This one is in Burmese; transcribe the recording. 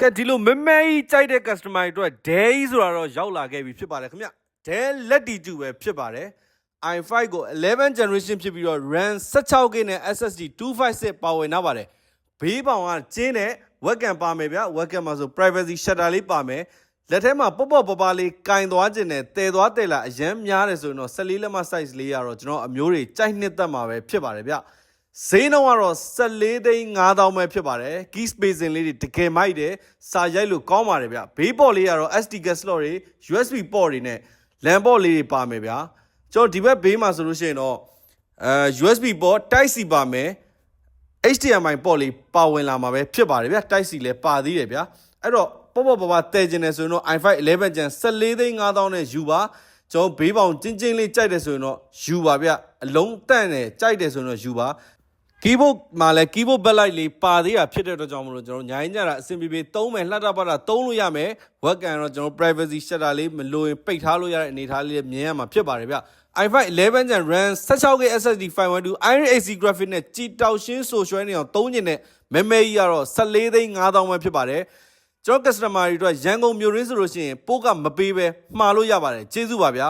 ကဲဒီလိုမမဲကြီးကြိုက်တဲ့ customer တွေအတွက် day ဆိုတာတော့ရောက်လာခဲ့ပြီဖြစ်ပါတယ်ခင်ဗျ day လက်တီတူပဲဖြစ်ပါတယ် i5 ကို11 generation ဖြစ်ပြီးတော့ RAM 16GB နဲ့ SSD 256ပါဝင်ထားပါတယ်ဘေးပေါင်ကကျင်းတဲ့ webcam ပါမယ်ဗျ webcam မှာဆို privacy shutter လေးပါမယ်လက်ထဲမှာပေါ့ပေါ့ပပလေးကင်သွားခြင်းနဲ့တည်သွားတည်လာအရန်များတယ်ဆိုရင်တော့14လက်မ size လေးရတော့ကျွန်တော်အမျိုးတွေကြိုက်နှစ်သက်မှာပဲဖြစ်ပါတယ်ဗျ ဈေးနှုန်းကတော့14သိန်း5000ပဲဖြစ်ပါတယ် key spacing လေးတွေတကယ်မိုက်တယ်စာရိုက်လို့ကောင်းပါတယ်ဗျဘေးပေါ်လေးကတော့ SD card slot တွေ USB port တွေနဲ့ LAN port လေးတွေပါမယ်ဗျကျွန်တော်ဒီဘက်ဘေးမှာဆိုလို့ရှိရင်တော့အဲ USB port Type C ပါမယ် HDMI ပေါ့လေးပါဝင်လာမှာပဲဖြစ်ပါတယ်ဗျတိုက်စီလည်းပါသေးတယ်ဗျအဲ့တော့ပေါ့ပေါ့ပါပါတည်ကျင်တယ်ဆိုရင်တော့ i5 11 Gen 14သိန်း5000နဲ့ယူပါကျွန်တော်ဘေးပေါင်ကျင်းကျင်းလေးကြိုက်တယ်ဆိုရင်တော့ယူပါဗျအလုံးတန့်တယ်ကြိုက်တယ်ဆိုရင်တော့ယူပါ keyboard မှာလည်း keyboard backlight လေးပါသေးတာဖြစ်တဲ့အတွက်ကြောင့်မလို့ကျွန်တော်ညာရင်ကြတာအဆင်ပြေပြေသုံးမယ်လှတပတာသုံးလို့ရမယ် webcam တော့ကျွန်တော် privacy shutter လေးမလိုရင်ပိတ်ထားလို့ရတဲ့အနေအထားလေးမြင်ရမှာဖြစ်ပါတယ်ဗျ i5 11 Gen RAM 16GB SSD 512 Iron AC graphic နဲ့ကြည်တောက်ရှင်းဆိုရွှဲနေအောင်သုံးကျင်တဲ့မဲမဲကြီးကတော့14သိန်း5000ပဲဖြစ်ပါတယ်ကျွန်တော် customer တွေအတွက်ရန်ကုန်မြို့ရင်းဆိုလို့ရှိရင်ပိုးကမပေးပဲမှားလို့ရပါတယ်ကျေးဇူးပါဗျာ